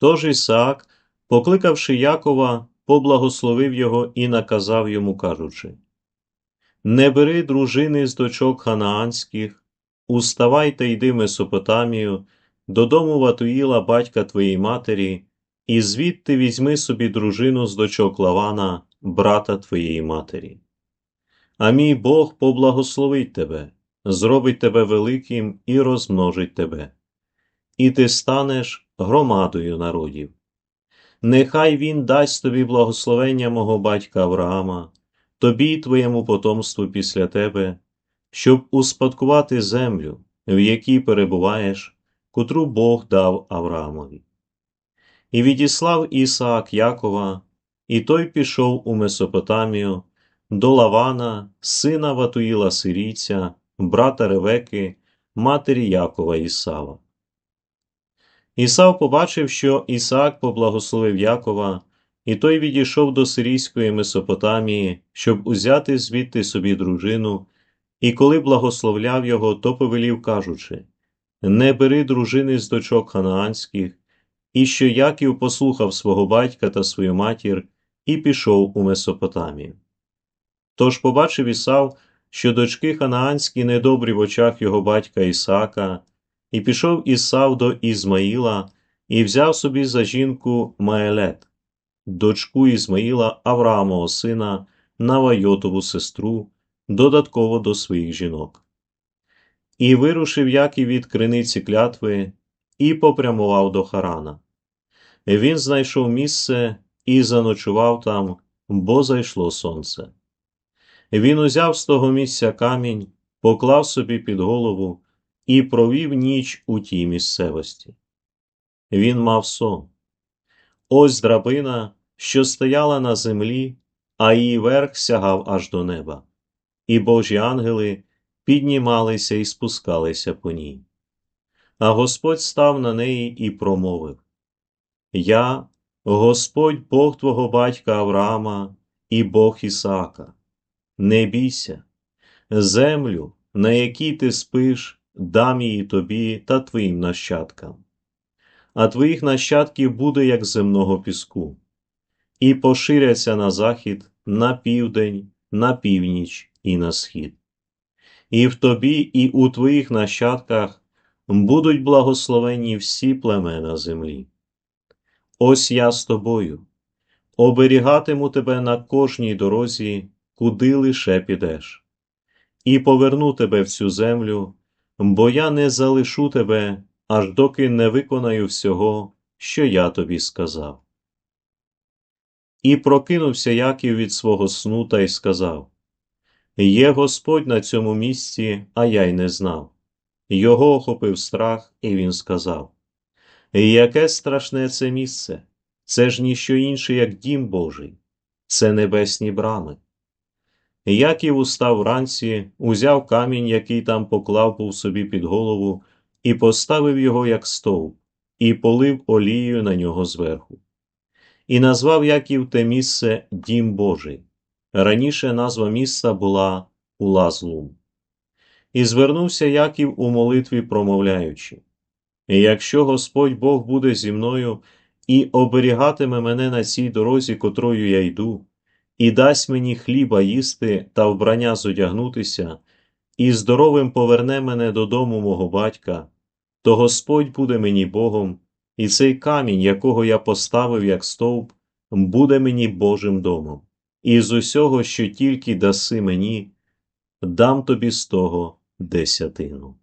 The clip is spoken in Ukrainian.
Тож Ісаак, покликавши Якова, поблагословив його і наказав йому, кажучи: Не бери дружини з дочок ханаанських, уставай та йди Месопотамію, додому Ватуїла, батька твоєї матері, і звідти візьми собі дружину з дочок Лавана, брата твоєї матері. А мій Бог поблагословить тебе, зробить тебе великим і розмножить тебе, і ти станеш громадою народів. Нехай він дасть тобі благословення мого батька Авраама, тобі й твоєму потомству після тебе, щоб успадкувати землю, в якій перебуваєш, котру Бог дав Авраамові. І відіслав Ісаак Якова, і той пішов у Месопотамію до Лавана, сина Ватуїла Сирійця, брата Ревеки, матері Якова Ісава. Ісав побачив, що Ісаак поблагословив Якова, і той відійшов до сирійської Месопотамії, щоб узяти звідти собі дружину, і коли благословляв його, то повелів, кажучи: Не бери дружини з дочок ханаанських, і що Яків послухав свого батька та свою матір і пішов у Месопотамію. Тож побачив Ісав, що дочки ханаанські недобрі в очах його батька Ісаака, і пішов Ісав до Ізмаїла і взяв собі за жінку Маелет, дочку Ізмаїла Авраамового сина, Навайотову сестру, додатково до своїх жінок. І вирушив Яків від криниці клятви і попрямував до Харана. Він знайшов місце і заночував там, бо зайшло сонце. Він узяв з того місця камінь, поклав собі під голову і провів ніч у тій місцевості. Він мав сон. Ось драбина, що стояла на землі, а її верх сягав аж до неба, і божі ангели піднімалися і спускалися по ній. А Господь став на неї і промовив: Я, Господь Бог твого батька Авраама і Бог Ісаака. Не бійся, землю, на якій ти спиш, дам її тобі та твоїм нащадкам, а твоїх нащадків буде як земного піску, і поширяться на захід, на південь, на північ і на схід. І в тобі, і у твоїх нащадках будуть благословені всі племена землі. Ось я з тобою, оберігатиму тебе на кожній дорозі, куди лише підеш, і поверну тебе в цю землю, бо я не залишу тебе, аж доки не виконаю всього, що я тобі сказав. І прокинувся Яків від свого сну та й сказав: Є Господь на цьому місці, а я й не знав. Його охопив страх, і він сказав: Яке страшне це місце! Це ж ніщо інше, як дім Божий, це небесні брами. Яків устав вранці, узяв камінь, який там поклав був собі під голову, і поставив його як стовп, і полив олією на нього зверху. І назвав Яків те місце Дім Божий. Раніше назва міста була Улазлум. І звернувся Яків у молитві, промовляючи: Якщо Господь Бог буде зі мною і оберігатиме мене на цій дорозі, котрою я йду, і дасть мені хліба їсти та вбрання зодягнутися, і здоровим поверне мене додому мого батька, то Господь буде мені Богом, і цей камінь, якого я поставив як стовп, буде мені Божим домом, і з усього, що тільки даси мені, дам тобі з того десятину.